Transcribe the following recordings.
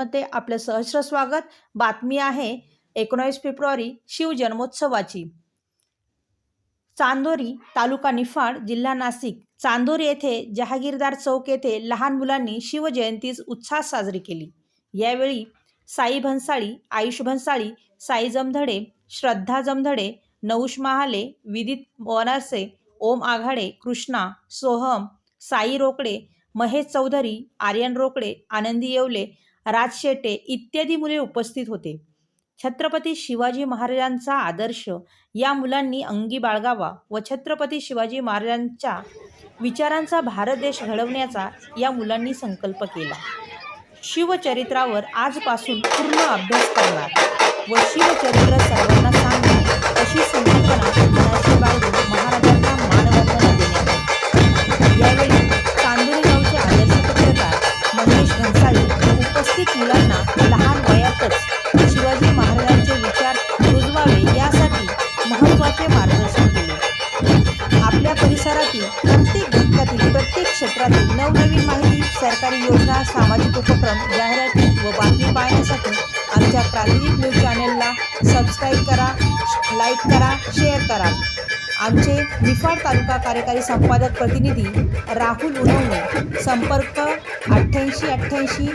आपलं सहस्र स्वागत. बातमी आहे एकोणावीस फेब्रुवारी शिवजन्मोत्सवाची चांदोरी तालुका निफाड जिल्हा नाशिक. चांदोरी येथे जहागीरदार चौक येथे लहान मुलांनी शिवजयंती उत्साहात साजरी केली. यावेळी साई भन्साळी आयुष भन्साळी साई जमधडे श्रद्धा जमधडे नौश महाले विदित वनारसे ओम आघाडे कृष्णा सोहम साई रोकडे महेश चौधरी आर्यन रोकडे आनंदी येवले राजशेटे इत्यादी मुले उपस्थित होते. छत्रपती शिवाजी महाराजांचा आदर्श या मुलांनी अंगी बाळगावा व छत्रपती शिवाजी महाराजांच्या विचारांचा भारत देश घडवण्याचा या मुलांनी संकल्प केला. शिवचरित्रावर आजपासून पूर्ण अभ्यास करणार व शिवचरित्र सर्वांना सांगणार ते मार्गदर्शन केले. आपल्या परिसरातील प्रत्येक घटकातील प्रत्येक क्षेत्रातील नवनवीन माहिती सरकारी योजना सामाजिक उपक्रम जाहिराती व बातमी पाहण्यासाठी आमच्या प्रादेशिक न्यूज चॅनेलला सबस्क्राईब करा लाईक करा शेअर करा. आमचे निफाड तालुका कार्यकारी संपादक प्रतिनिधी राहुल उनवणे संपर्क अठ्ठ्याऐंशी अठ्ठ्याऐंशी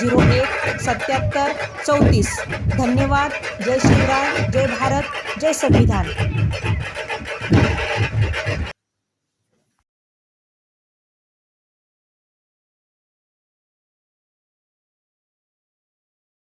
झिरो एक सत्याहत्तर चौतीस. धन्यवाद. जय शिवराय जय भारत. जय संविधान.